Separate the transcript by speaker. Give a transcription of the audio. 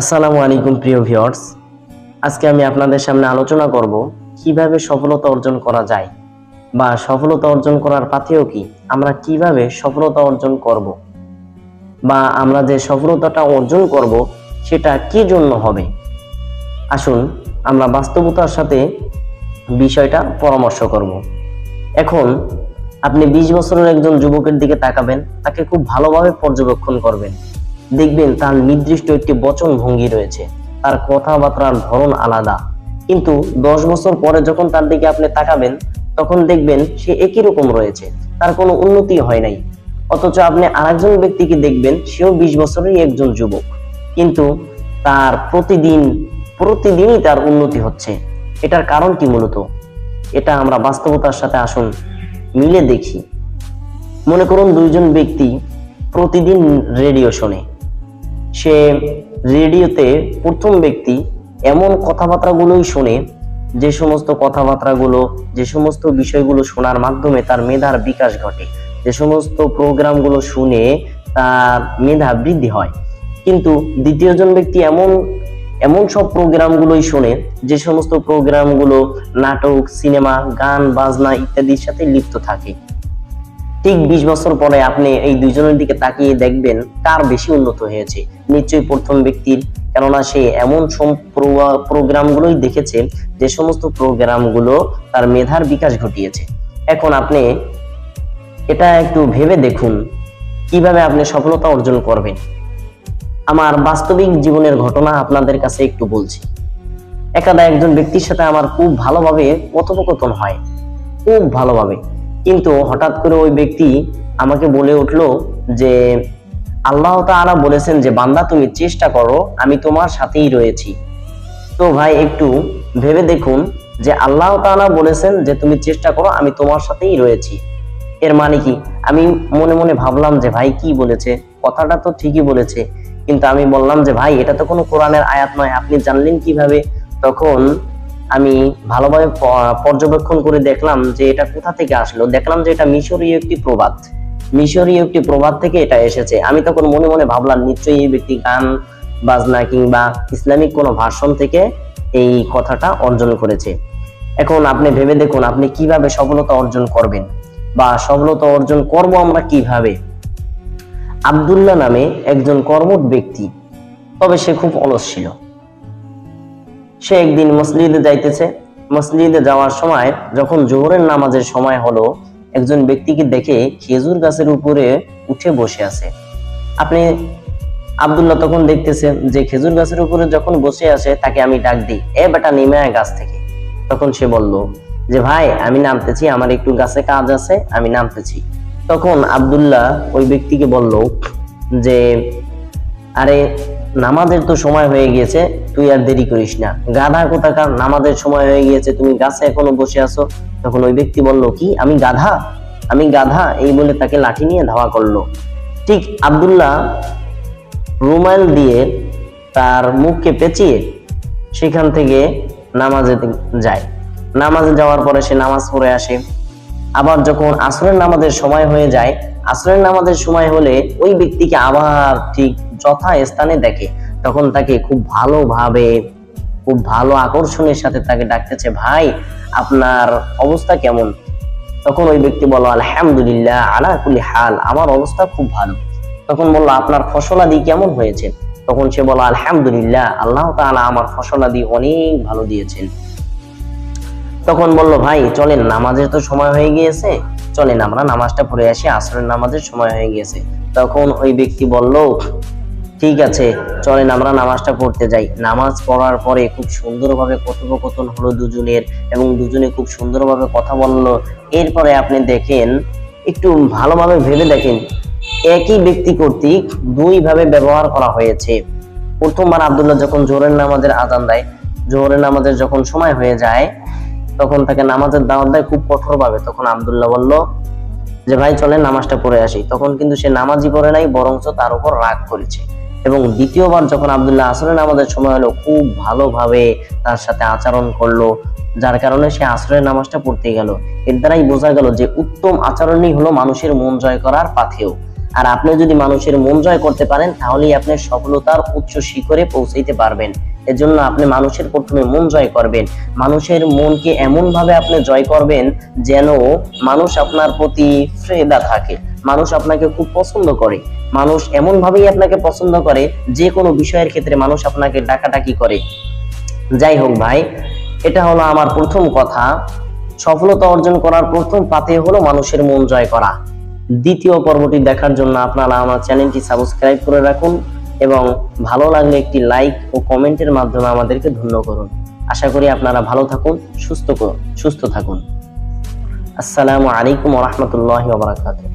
Speaker 1: আসসালামু আলাইকুম প্রিয় ভিউয়ার্স। আজকে আমি আপনাদের সামনে আলোচনা করব কীভাবে সফলতা অর্জন করা যায় বা সফলতা অর্জন করার পাথেও কি আমরা কীভাবে সফলতা অর্জন করব বা আমরা যে সফলতাটা অর্জন করব সেটা কি জন্য হবে? আসুন আমরা বাস্তবতার সাথে বিষয়টা পরামর্শ করব। এখন আপনি বিশ বছরের একজন যুবকের দিকে তাকাবেন, তাকে খুব ভালোভাবে পর্যবেক্ষণ করবেন। দেখবেন তার নির্দিষ্ট একটি বচন ভঙ্গি রয়েছে। তার কথাবার্তার ধরন আলাদা। কিন্তু দশ বছর পরে যখন তার দিকে আপনি তাকাবেন, তখন দেখবেন সে একই রকম রয়েছে। তার কোনো উন্নতি হয় নাই। অথচ আপনি আরেকজন ব্যক্তিকে দেখবেন, সেও বিশ বছরেরই একজন যুবক। কিন্তু তার প্রতিদিন, প্রতিদিনই তার উন্নতি হচ্ছে। এটার কারণ কি মূলত, এটা আমরা বাস্তবতার সাথে আসুন, মিলে দেখি। মনে করুন দুইজন ব্যক্তি প্রতিদিন রেডিও শোনে। সে রেডিওতে প্রথম ব্যক্তি এমন কথাবার্তাগুলোই শোনে, যে সমস্ত কথাবার্তাগুলো, যে সমস্ত বিষয়গুলো শোনার মাধ্যমে তার মেধার বিকাশ ঘটে, যে সমস্ত প্রোগ্রামগুলো শুনে তার মেধা বৃদ্ধি হয়। কিন্তু দ্বিতীয়জন ব্যক্তি এমন এমন সব প্রোগ্রামগুলোই শোনে, যে সমস্ত প্রোগ্রামগুলো নাটক, সিনেমা, গান, বাজনা ইত্যাদির সাথে লিপ্ত থাকে। ঠিক বিশ বছর পরে আপনি এই দুইজনের দিকে তাকিয়ে দেখবেন কার বেশি উন্নত হয়েছে। নিশ্চয়ই প্রথম ব্যক্তির, কেননা সে এমন প্রোগ্রামগুলোই দেখেছে, যে সমস্ত প্রোগ্রামগুলো তার মেধার বিকাশ ঘটিয়েছে। এখন আপনি এটা একটু ভেবে দেখুন, কীভাবে আপনি সফলতা অর্জন করবেন। আমার বাস্তবিক জীবনের ঘটনা আপনাদের কাছে একটু বলছি। একাদা একজন ব্যক্তির সাথে আমার খুব ভালোভাবে কথোপকথন হয়। খুব ভালোভাবে। কিন্তু হঠাৎ করে ওই ব্যক্তি আমাকে বলে উঠল যে, আল্লাহ তাআলা বলেছেন যে, বান্দা তুমি চেষ্টা করো, আমি তোমার সাথেই রয়েছি। তো ভাই, একটু ভেবে দেখুন যে, আল্লাহ তাআলা বলেছেন যে, তুমি চেষ্টা করো, আমি তোমার সাথেই রয়েছি। এর মানে কি? আমি মনে মনে ভাবলাম যে, ভাই, কি বলেছে? কথাটা তো ঠিকই বলেছে। কিন্তু আমি বললাম যে, ভাই, এটা তো কোনো কোরআনের আয়াত নয়। আপনি জানলেন কীভাবে? তখন আমি ভালোভাবে পর্যবেক্ষণ করে দেখলাম যে এটা কোথা থেকে আসলো। দেখলাম যে এটা মিশরীয় একটি প্রবাদ। মিশরীয় একটি প্রবাদ থেকে এটা এসেছে। আমি তখন মনে মনে ভাবলাম, নিশ্চয়ই এই ব্যক্তি গান বাজনা কিংবা ইসলামিক কোনো ভাষণ থেকে এই কথাটা অর্জন করেছে। এখন আপনি ভেবে দেখুন, আপনি কীভাবে সফলতা অর্জন করবেন বা সফলতা অর্জন করব আমরা কীভাবে? আব্দুল্লাহ নামে একজন কর্মঠ ব্যক্তি, তবে সে খুব অলস ছিল। সে একদিন মসজিদে যাইতেছে। মসজিদে যাওয়ার সময় যখন জোহরের নামাজের সময় হলো, একজন ব্যক্তিকে দেখে খেজুর গাছের উপরে উঠে বসে আছে। আপনি আব্দুল্লাহ তখন দেখতেছেন যে খেজুর গাছের উপরে যখন বসে আছে, তাকে আমি ডাক দিই, এ বেটা নেমে আয় গাছ থেকে। তখন সে বলল, যে ভাই, আমি নামতেছি, আমার একটু গাছে কাজ আছে, আমি নামতেছি। তখন আব্দুল্লাহ ওই ব্যক্তিকে বলল যে, আরে নামাজের তো সময় হয়ে গিয়েছে, তুই আর দেরি করিস না। গাধা কোথাকার? নামাজের সময় হয়ে গিয়েছে, তুমি গাছে এখনও বসে আছো। তখন ওই ব্যক্তি বলল, কি? আমি গাধা? আমি গাধা? এই বলে তাকে লাঠি নিয়ে ধাওয়া করল। ঠিক আবদুল্লাহ রুমাল দিয়ে তার মুখকে পেঁচিয়ে সেখান থেকে নামাজে যায়। নামাজে যাওয়ার পরে সে নামাজ পড়ে আসে। আবার যখন আসরের নামাজের সময় হয়ে যায়, আসরের নামাজের সময় হলে ওই ব্যক্তিকে আবার ঠিক যথা স্থানে দেখে, তখন তাকে খুব ভালোভাবে, খুব ভালো আকর্ষণের সাথে তাকে ডাকতেছে, ভাই, আপনার অবস্থা কেমন? তখন ওই ব্যক্তি বলল, আলহামদুলিল্লাহ, আলা কুলি হাল, আমার অবস্থা খুব ভালো। তখন বলল, আপনার ফসলাদি কেমন হয়েছে? তখন সে বলল, আলহামদুলিল্লাহ, আল্লাহ তাআলা আমার ফসলাদি অনেক ভালো দিয়েছেন। তখন বলল, ভাই, চলেন, নামাজের তো সময় হয়ে গিয়েছে। চলেন, আমরা নামাজটা পড়ে আসি, আসরের নামাজের সময় হয়ে গিয়েছে। তখন ওই ব্যক্তি বলল ঠিক আছে, চলেন আমরা নামাজটা পড়তে যাই। নামাজ পড়ার পরে খুব সুন্দরভাবে কথোপকথন হলো দুজনের এবং দুজনে খুব সুন্দরভাবে কথা বলল। এরপরে আপনি দেখেন, একটু ভালোভাবে ভেবে দেখেন, একই ব্যক্তি কর্তৃক দুই ভাবে ব্যবহার করা হয়েছে। প্রথমবার আব্দুল্লাহ যখন জোহরের নামাজের আজান দেয়, জোহরের নামাজের যখন সময় হয়ে যায়, তখন তাকে নামাজের দাওয়াত দেয় খুব কঠোরভাবে। তখন আবদুল্লাহ বলল যে, ভাই চলে নামাজটা পড়ে আসি। তখন কিন্তু সে নামাজই পড়ে নাই, বরঞ্চ তার উপর রাগ করেছে। এবং দ্বিতীয়বার যখন আব্দুল্লাহ আসরের নামাজের সময় হলো, খুব ভালোভাবে তার সাথে আচরণ করল, যার কারণে সে আসরের নামাজটা পড়তে গেল। এর দ্বারাই বোঝা গেল যে উত্তম আচরণই হলো মানুষের মন জয় করার পাথেও আর আপনি যদি মানুষের মন জয় করতে পারেন, তাহলেই আপনি সফলতার উচ্চ শিখরে পৌঁছাইতে পারবেন। এজন্য আপনি মানুষের প্রথমে মন জয় করবেন। মানুষের মনকে এমন ভাবে আপনি জয় করবেন যেন মানুষ আপনার প্রতি ফ্রেদা থাকে। মানুষ আপনাকে খুব পছন্দ করে। মানুষ এমন ভাবেই আপনাকে পছন্দ করে, যে কোনো বিষয়ের ক্ষেত্রে মানুষ আপনাকে ডাকাডাকি করে। যাই হোক ভাই, এটা হলো আমার প্রথম কথা। সফলতা অর্জন করার প্রথম পাতে হলো মানুষের মন জয় করা। দ্বিতীয় পর্বটি দেখার জন্য আপনারা আমার চ্যানেলটি সাবস্ক্রাইব করে রাখুন এবং ভালো লাগলে একটি লাইক ও কমেন্টের মাধ্যমে আমাদেরকে ধন্য করুন। আশা করি আপনারা ভালো থাকুন, সুস্থ করুন, সুস্থ থাকুন। আসসালামু আলাইকুম রহমতুল্লাহ বারাকাতুহ।